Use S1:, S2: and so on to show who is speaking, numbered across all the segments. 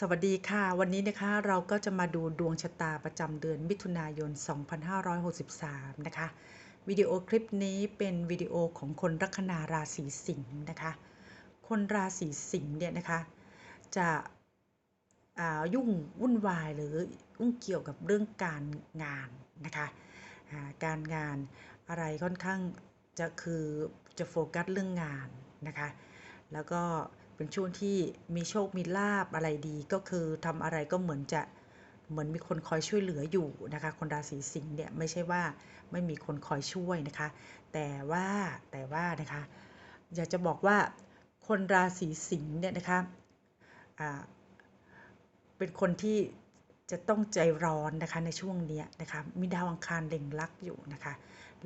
S1: สวัสดีค่ะ วันนี้นะคะเราก็จะมาดูดวงชะตาประจำเดือนมิถุนายน 2563 นะคะ วิดีโอคลิปนี้เป็นวิดีโอของคนลัคนาราศีสิงห์นะคะ คนราศีสิงห์เนี่ยนะคะ จะยุ่งวุ่นวายหรือยุ่งเกี่ยวกับเรื่องการงานนะคะการงานอะไรค่อนข้างจะคือจะโฟกัสเรื่องงานนะคะ แล้วก็ เป็นช่วงที่มีโชคมีลาบอะไรดีก็คือทำอะไรก็เหมือนจะเหมือนมีคนคอยช่วยเหลืออยู่นะคะ คนราศีสิงห์เนี่ยไม่ใช่ว่าไม่มีคนคอยช่วยนะคะ แต่ว่าแต่ว่านะคะ อยากจะบอกว่าคนราศีสิงห์เนี่ยนะคะเป็นคนที่จะต้องใจร้อนนะคะในช่วงนี้นะคะมีดาวอังคารเล็งลักอยู่นะคะ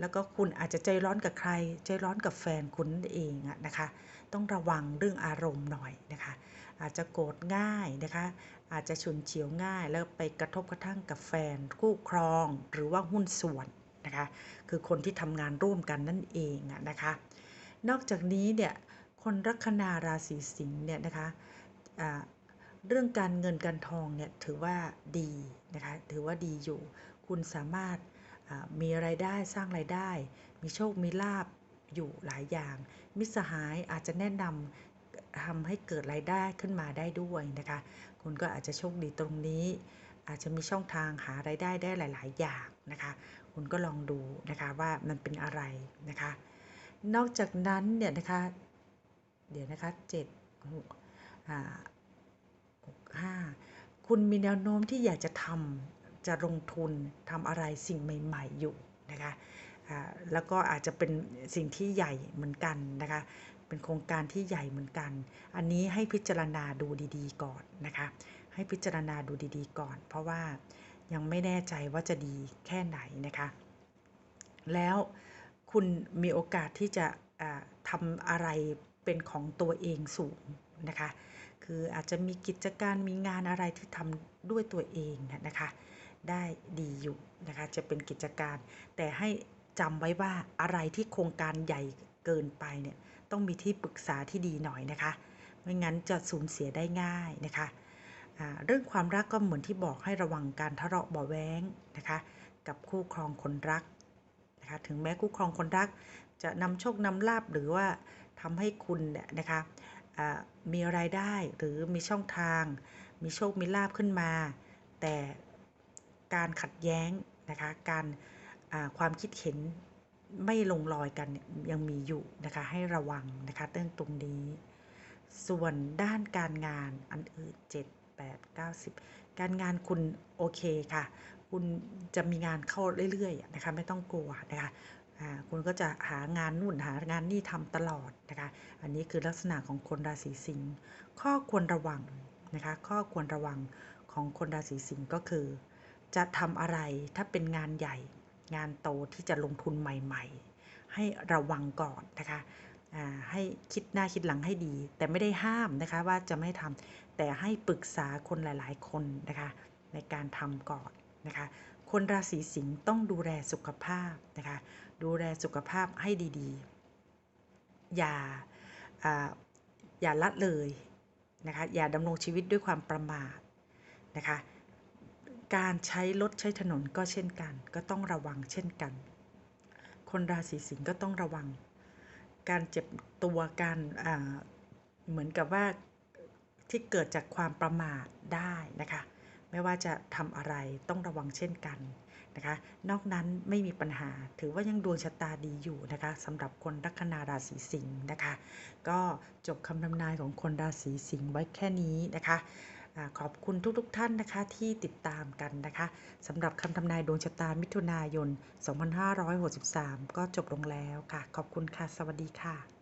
S1: แล้วก็คุณอาจจะใจร้อนกับใคร ใจร้อนกับแฟนคุณเองอะนะคะ ต้องระวังเรื่องอารมณ์หน่อยนะคะ อาจจะโกรธง่ายนะคะ อาจจะฉุนเฉียวง่ายแล้วไปกระทบกระทั่งกับแฟนคู่ครอง หรือว่าหุ้นส่วนนะคะ คือคนที่ทำงานร่วมกันนั่นเองนะคะ นอกจากนี้เนี่ยคนลัคนาราศีสิงห์เนี่ยนะคะเรื่องการเงินการทองเนี่ยถือว่าดีนะคะถือว่าดีอยู่ คุณสามารถมีไรายได้สร้างไรายได้ มีโชคมีลาบ อยู่หลายอย่าง มิสหายอาจจะแนะนำทำให้เกิดรายได้ขึ้นมาได้ด้วยนะคะ คุณก็อาจจะโชคดีตรงนี้ อาจจะมีช่องทางหารายได้ได้หลาย ๆ อย่างนะคะ คุณก็ลองดูนะคะว่ามันเป็นอะไรนะคะ นอกจากนั้นเนี่ยนะคะ เดี๋ยวนะคะเจ็ดหกห้าคุณมีแนวโน้มที่อยากจะทำจะลงทุนทำอะไรสิ่งใหม่ ๆ อยู่นะคะ แล้วก็อาจจะเป็นสิ่งที่ใหญ่เหมือนกันนะคะเป็นโครงการที่ใหญ่เหมือนกัน อันนี้ให้พิจารณาดูดีๆ ก่อนนะคะให้พิจารณาดูดีๆ ก่อน เพราะว่ายังไม่แน่ใจว่าจะดีแค่ไหนนะคะ แล้วคุณมีโอกาสที่จะทำอะไรเป็นของตัวเองสูงนะคะ คืออาจจะมีกิจการมีงานอะไรที่ทำด้วยตัวเองนะคะ ได้ดีอยู่นะคะ จะเป็นกิจการ แต่ให้ จำไว้ว่าอะไรที่โครงการใหญ่เกินไปเนี่ยต้องมีที่ปรึกษาที่ดีหน่อยนะคะ ไม่งั้นจะสูญเสียได้ง่ายนะคะเรื่องความรักก็เหมือนที่บอกให้ระวังการทะเลาะเบาแวงนะคะ กับคู่ครองคนรักนะคะถึงแม้คู่ครองคนรัก จะนำโชคนำลาบหรือว่าทำให้คุณเนี่ยนะคะมีรายได้หรือมีช่องทาง มีโชคมีลาบขึ้นมา แต่การขัดแย้งนะคะการ ความคิดเห็นไม่ลงรอยกันยังมีอยู่นะคะให้ระวังนะคะเรื่องตรงนี้ ส่วนด้านการงานอันอื่น7 8 9 10 การงานคุณโอเคค่ะ คุณจะมีงานเข้าเรื่อยๆนะคะไม่ต้องกลัวนะคะคุณก็จะหางานนู่นหางานนี่ทำตลอดนะคะ อันนี้คือลักษณะของคนราศีสิงห์ข้อควรระวังนะคะ ข้อควรระวังของคนราศีสิงห์ก็คือ จะทำอะไรถ้าเป็นงานใหญ่ งานโตที่จะลงทุนใหม่ ๆ ให้ระวังก่อนนะคะให้คิดหน้าคิดหลังให้ดี แต่ไม่ได้ห้ามนะคะว่าจะไม่ทำแต่ให้ปรึกษาคนหลาย ๆ คนนะคะในการทำก่อนนะคะคนราศีสิงห์ต้องดูแลสุขภาพนะคะดูแลสุขภาพให้ดีๆ อย่าอย่าละเลยนะคะอย่าดำรงชีวิตด้วยความประมาทนะคะ การใช้รถใช้ถนนก็เช่นกัน ก็ต้องระวังเช่นกัน คนราศีสิงห์ก็ต้องระวัง การเจ็บตัวการเหมือนกับว่าที่เกิดจากความประมาทได้นะคะ ไม่ว่าจะทำอะไรต้องระวังเช่นกันนะคะ นอกนั้นไม่มีปัญหาถือว่ายังดวงชะตาดีอยู่นะคะสำหรับคนลัคนาราศีสิงห์นะคะ ก็จบคำทำนายของคนราศีสิงห์ไว้แค่นี้นะคะ ขอบคุณทุกๆทท่านนะคะที่ติดตามกันนะคะสำหรับคำทำนายดวงชะตามิถุนายน 2563 ก็จบลงแล้วค่ะ ขอบคุณค่ะ สวัสดีค่ะ